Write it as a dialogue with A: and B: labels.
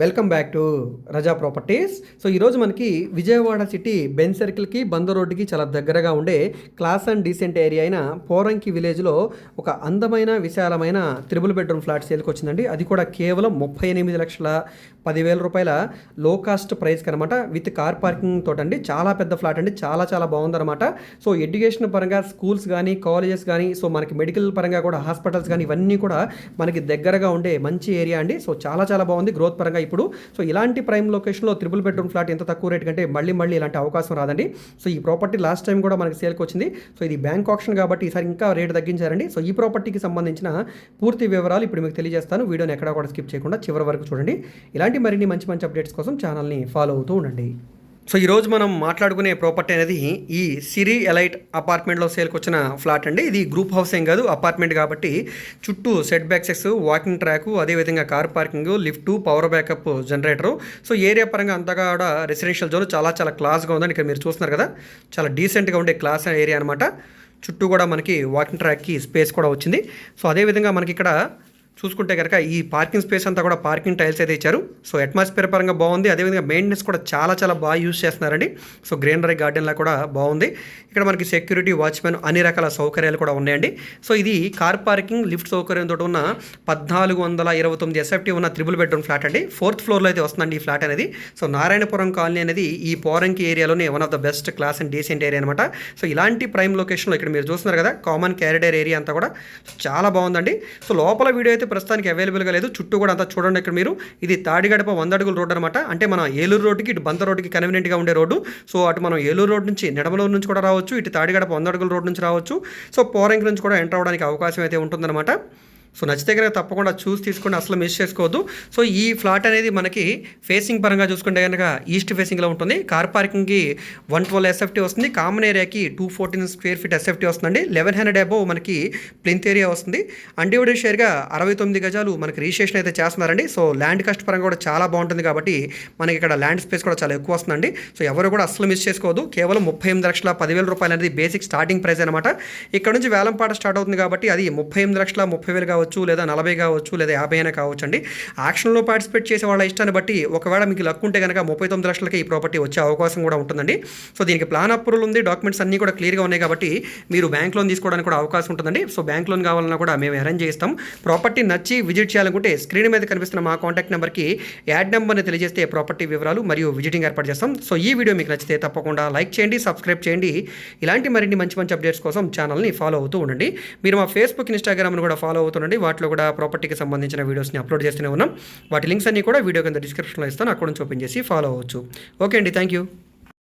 A: Welcome back to Raza properties. So ఈరోజు మనకి Vijayawada city Ben సర్కిల్కి బంద రోడ్డుకి చాలా దగ్గరగా ఉండే క్లాస్ అండ్ డీసెంట్ ఏరియా అయిన పోరంకి విలేజ్లో ఒక అందమైన విశాలమైన త్రిబుల్ బెడ్రూమ్ ఫ్లాట్ సేల్కి వచ్చిందండి. అది కూడా కేవలం ముప్పై ఎనిమిది లక్షల పదివేల రూపాయల లో కాస్ట్ ప్రైస్కి అనమాట విత్ కార్ పార్కింగ్ తోటండి. చాలా పెద్ద ఫ్లాట్ అండి. చాలా చాలా బాగుందన్నమాట. సో ఎడ్యుకేషన్ పరంగా స్కూల్స్ కానీ కాలేజెస్ కానీ సో మనకి మెడికల్ పరంగా కూడా హాస్పిటల్స్ కానీ ఇవన్నీ కూడా మనకి దగ్గరగా ఉండే మంచి ఏరియా అండి. సో చాలా చాలా బాగుంది. గ్రోత్ పరంగా ఇప్పుడు. సో ఇలాంటి ప్రైమ్ లొకేషన్లో త్రిబుల్ బెడ్రూమ్ ఫ్లాట్ ఎంత తక్కువ రేట్ కంటే మళ్ళీ మళ్ళీ ఇలాంటి అవకాశం రాదండి. సో ఈ ప్రాపర్టీ లాస్ట్ టైం కూడా మనకి సేల్కి వచ్చింది. సో ఇది బ్యాంక్ ఆప్షన్ కాబట్టి ఈసారి ఇంకా రేట్ తగ్గించారండి. సో ఈ ప్రాపర్టీకి సంబంధించిన పూర్తి వివరాలు ఇప్పుడు మీకు తెలియజేస్తాను. వీడియోని ఎక్కడా కూడా స్కిప్ చేయకుండా చివరి వరకు చూడండి. ఇలాంటి మరిన్ని మంచి మంచి అప్డేట్స్ కోసం ఛానల్ని ఫాలో అవుతూ ఉండండి. సో ఈరోజు మనం మాట్లాడుకునే ప్రాపర్టీ అనేది ఈ సిరి ఎలైట్ అపార్ట్మెంట్లో సేల్కి వచ్చిన ఫ్లాట్ అండి. ఇది గ్రూప్ హౌస్ ఏం కాదు అపార్ట్మెంట్ కాబట్టి చుట్టూ సెట్ బ్యాక్సెస్ వాకింగ్ ట్రాక్ అదేవిధంగా car parking lift power backup generator so area పరంగా అంతగా కూడా రెసిడెన్షియల్ జోన్ చాలా చాలా క్లాస్గా ఉందని ఇక్కడ మీరు చూస్తున్నారు కదా. చాలా డీసెంట్గా ఉండే క్లాస్ ఏరియా అనమాట చుట్టూ కూడా మనకి వాకింగ్ ట్రాక్కి స్పేస్ కూడా వచ్చింది. సో అదేవిధంగా మనకి ఇక్కడ చూసుకుంటే కనుక ఈ పార్కింగ్ స్పేస్ అంతా కూడా పార్కింగ్ టైల్స్ అయితే ఇచ్చారు. సో అట్మాస్ఫియర్ పరంగా బాగుంది. అదేవిధంగా మెయింటెనెన్స్ కూడా చాలా చాలా బాగా యూస్ చేస్తున్నారండి. సో గ్రీనరీ గార్డెన్లా కూడా బాగుంది. ఇక్కడ మనకి సెక్యూరిటీ వాచ్మెన్ అన్ని రకాల సౌకర్యాలు కూడా ఉన్నాయండి. సో ఇది కార్ పార్కింగ్ లిఫ్ట్ సౌకర్యంతో ఉన్న పద్నాలుగు వందల ఇరవై తొమ్మిది ఎస్ఎఫ్టీ ఉన్న త్రిబుల్ బెడ్రూమ్ ఫ్లాట్ అండి. ఫోర్త్ ఫ్లోర్లో అయితే వస్తుందండి ఈ ఫ్లాట్ అనేది. సో నారాయణపురం కాలనీ అనేది ఈ పోరంకి ఏరియాలోనే one of the best class and decent area అనమాట సో ఇలాంటి ప్రైమ్ లొకేషన్లో ఇక్కడ మీరు చూస్తున్నారు కదా కామన్ క్యారిడర్ ఏరియా అంతా కూడా. చాలా బాగుందండి. సో లోపల వీడియో అయితే ప్రస్తుతానికి అవైలబుల్గా లేదు. చుట్టూ కూడా అంతా చూడండి ఇక్కడ మీరు. ఇది తాడిగడప వంద అడుగుల రోడ్ అనమాట అంటే మన ఏలూరు రోడ్డుకి ఇటు బంత రోడ్డుకి కన్వీనియంట్గా ఉండే రోడ్డు. సో అటు మనం ఏలూరు రోడ్ నుంచి నెడమలూరు నుంచి కూడా రావచ్చు. ఇటు తాడిగడప వంద అడుగుల రోడ్ నుంచి రావచ్చు. సో పోరంకి నుంచి కూడా ఎంటర్ అవ్వడానికి అవకాశం అయితే ఉంటుందన్నమాట. సో నచ్చితే కనుక తప్పకుండా చూసి తీసుకుని అసలు మిస్ చేసుకోవద్దు. సో ఈ ఫ్లాట్ అనేది మనకి ఫేసింగ్ పరంగా చూసుకుంటే కనుక ఈస్ట్ ఫేసింగ్లో ఉంటుంది. కార్ పార్కింగ్కి వన్ ట్వెల్వ్ ఎస్ఎఫ్టీ వస్తుంది. కామన్ ఏరియాకి two fourteen square feet SFT వస్తుందండి. లెవెన్ హండ్రెడ్ అబోవ్ మనకి ప్లింత్ ఏరియా వస్తుంది. అన్డివైడెడ్ షేర్గా అరవై తొమ్మిది గజాలు మనకి రిజిస్ట్రేషన్ అయితే చేస్తున్నారండి. సో ల్యాండ్ కాస్ట్ పరంగా కూడా చాలా బాగుంటుంది కాబట్టి మనకి ఇక్కడ ల్యాండ్ స్పేస్ కూడా చాలా ఎక్కువ వస్తుందండి. సో ఎవరు కూడా అసలు మిస్ చేసుకోవద్దు. కేవలం ముప్పై ఎనిమిది లక్షల పదివేల రూపాయలు అనేది బేసిక్ స్టార్టింగ్ ప్రైస్ అనమాట. ఇక్కడ నుంచి వేలంపాట స్టార్ట్ అవుతుంది కాబట్టి అది ముప్పై ఎనిమిది లక్షల ముప్పై వేలు కావచ్చు లేదా నలభై కావచ్చు లేదా యాభై అయినా కావచ్చు అండి యాక్షన్లో పార్టిసిపేట్ చేసే వాళ్ళ ఇష్టాన్ని బట్టి ఒకవేళ మీకు లక్ ఉంటే కనుక ముప్పై తొమ్మిది లక్షలకి ఈ ప్రాపర్టీ వచ్చే అవకాశం కూడా ఉంటుందండి. సో దీనికి ప్లాన్ అప్రూవల్ ఉంది డాక్యుమెంట్స్ అన్నీ కూడా క్లియర్గా ఉన్నాయి కాబట్టి మీరు బ్యాంక్ లోన్ తీసుకోవడానికి కూడా అవకాశం ఉంటుందండి. సో బ్యాంక్ లోన్ కావాలన్నా కూడా మేము అరేంజ్ చేస్తాం. ప్రాపర్టీ నచ్చి విజిట్ చేయాలనుకుంటే స్క్రీన్ మీద కనిపిస్తున్న మా కాంటాక్ట్ నెంబర్కి యాడ్ నెంబర్ని తెలియజేస్తే ప్రాపర్టీ వివరాలు మరియు విజిటింగ్ ఏర్పాటు చేస్తాం. సో ఈ వీడియో మీకు నచ్చితే తప్పకుండా లైక్ చేయండి సబ్స్క్రైబ్ చేయండి. ఇలాంటి మరిన్ని మంచి మంచి అప్డేట్స్ కోసం ఛానల్ని ఫాలో అవుతూ ఉండండి. మీరు మా ఫేస్బుక్ ఇన్స్టాగ్రామ్ను కూడా ఫాలో అవుతుండండి వాటిలో కూడా ప్రాపర్టీకి సంబంధించిన వీడియోస్ని అప్లోడ్ చేస్తూనే ఉన్నాం. వాటి లింక్స్ అన్ని కూడా వీడియో కింద డిస్క్రిప్షన్లో ఇస్తాను. అక్కడ నుంచి ఓపెన్ చేసి ఫాలో అవ్వచ్చు. ఓకే అండి. Thank you.